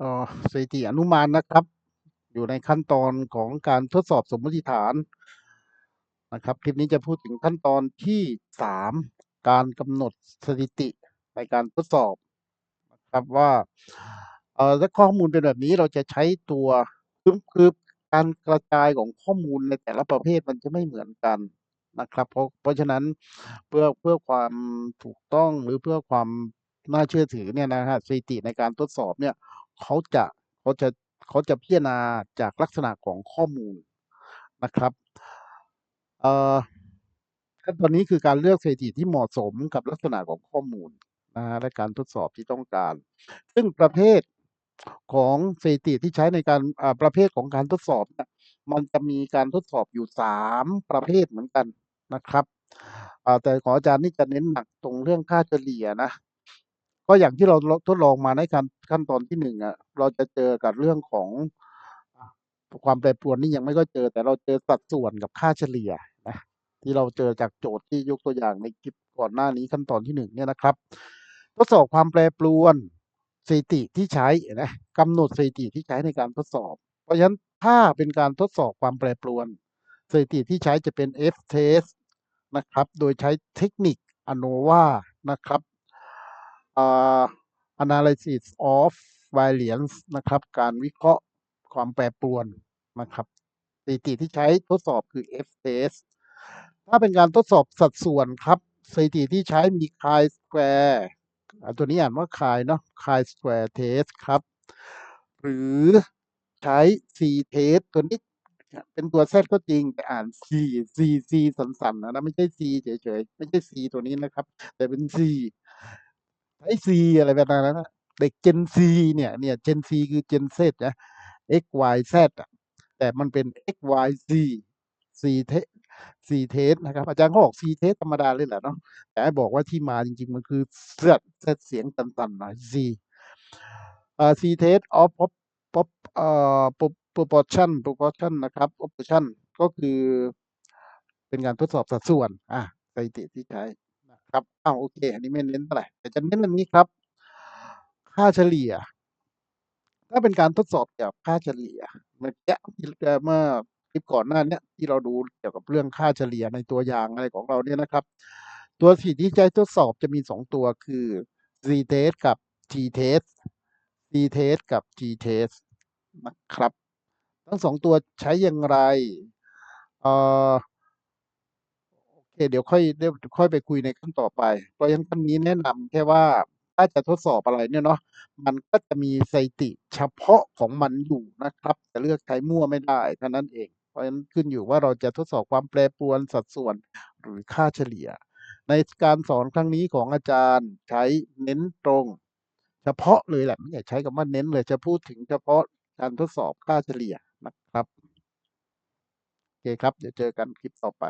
ออสถิติอนุมานนะครับ อยู่ในขั้นตอนของการทดสอบสมมติฐานนะครับ คลิปนี้จะพูดถึงขั้นตอนที่สามการกำหนดสถิติในการทดสอบนะครับว่าเออถ้าข้อมูลเป็นแบบนี้เราจะใช้ตัวคือคือการกระจายของข้อมูลในแต่ละประเภทมันจะไม่เหมือนกันนะครับ เพราะเพราะฉะนั้นเพื่อเพื่อความถูกต้องหรือเพื่อความ น่าเชื่อถือเนี่ยนะฮะสถิติในการทดสอบเนี่ยเขาจะเขาจะเขาจะพิจารณาจากลักษณะของข้อมูลนะครับเอ่อขั้นตอนนี้คือการเลือกสถิติที่เหมาะสมกับลักษณะของข้อมูลนะฮะและการทดสอบที่ต้องการ ซึ่งประเภทของสถิติที่ใช้ในการอ่าประเภทของการทดสอบเนี่ยมันจะมีการทดสอบอยู่สามประเภทเหมือนกันนะครับอ่าแต่ของอาจารย์นี่จะเน้นหนักตรงเรื่องค่าเฉลี่ยนะ ก็อย่างที่เราทดลองมาในขั้นขั้นตอนที่หนึ่งอะ เราจะเจอกับเรื่องของความแปรปรวนนี่ยังไม่ก็เจอ แต่เราเจอสัดส่วนกับค่าเฉลี่ยนะที่เราเจอจากโจทย์ที่ยกตัวอย่างในคลิปก่อนหน้านี้ขั้นตอนที่หนึ่งเนี่ยนะครับทดสอบความแปรปรวนสถิติที่ใช้นะกำหนดสถิติที่ใช้ในการทดสอบ เพราะฉะนั้นถ้าเป็นการทดสอบความแปรปรวนสถิติที่ใช้จะเป็น F test นะครับ โดยใช้เทคนิค ANOVA นะครับ analysis of variance นะครับ การวิเคราะห์ความแปรปรวนนะครับสถิติที่ใช้ทดสอบคือ F test ถ้าเป็นการทดสอบสัดส่วนครับสถิติที่ใช้มี chi square อ่าตัวนี้อ่านว่า chi เนาะ chi square test ครับ หรือใช้ c test ตัวนี้เป็นตัว z ก็จริงแต่อ่าน c c c สันๆนนะไม่ใช่ c เฉยๆ ไม่ใช่ c ตัวนี้นะครับ แต่เป็น c ใช้ c อะไรแบบนั้นนะเด็ก Gen C เนี่ย เนี่ย Gen C คือ Gen Z นะ x y z อะแต่มันเป็น x y z c test c test นะครับ อาจารย์เขาบอก c test ธรรมดาเลยแหละเนาะแต่บอกว่าที่มาจริงๆ มันคือ z z เสียงตันๆหน่อย c อ่า c test of pop pop เอ่อ proportion proportion นะครับ proportion ก็คือเป็นการทดสอบสัดส่วน อะสถิติที่ใช้ ครับอ้าวโอเค อันนี้ไม่เน้นเท่าไหร่แต่จะเน้นอันนี้ครับ ค่าเฉลี่ยถ้าเป็นการทดสอบเกี่ยวกับค่าเฉลี่ย เมื่อกี้ที่เมื่อคลิปก่อนหน้าเนี้ยที่เราดูเกี่ยวกับเรื่องค่าเฉลี่ยในตัวอย่างอะไรของเราเนี่ยนะครับ ตัวสถิติที่ใช้ทดสอบจะมีสองตัวคือ z test กับ t test c test กับ g test นะครับ ทั้งสองตัวใช้อย่างไร เอ่อ เคเดี๋ยวค่อยเดี๋ยวค่อยไปคุยในขั้นต่อไป เพราะฉะนั้นขั้นนี้แนะนำแค่ว่าถ้าจะทดสอบอะไรเนี่ยเนาะมันก็จะมีสถิติเฉพาะของมันอยู่นะครับ จะเลือกใช้มั่วไม่ได้เท่านั้นเอง เพราะฉะนั้นขึ้นอยู่ว่าเราจะทดสอบความแปรปรวนสัดส่วนหรือค่าเฉลี่ย ในการสอนครั้งนี้ของอาจารย์ใช้เน้นตรง เฉพาะเลยแหละไม่อยากใช้คำว่าเน้นเลยจะพูดถึงเฉพาะการทดสอบค่าเฉลี่ยนะครับโอเคครับเดี๋ยวเจอกันคลิปต่อไป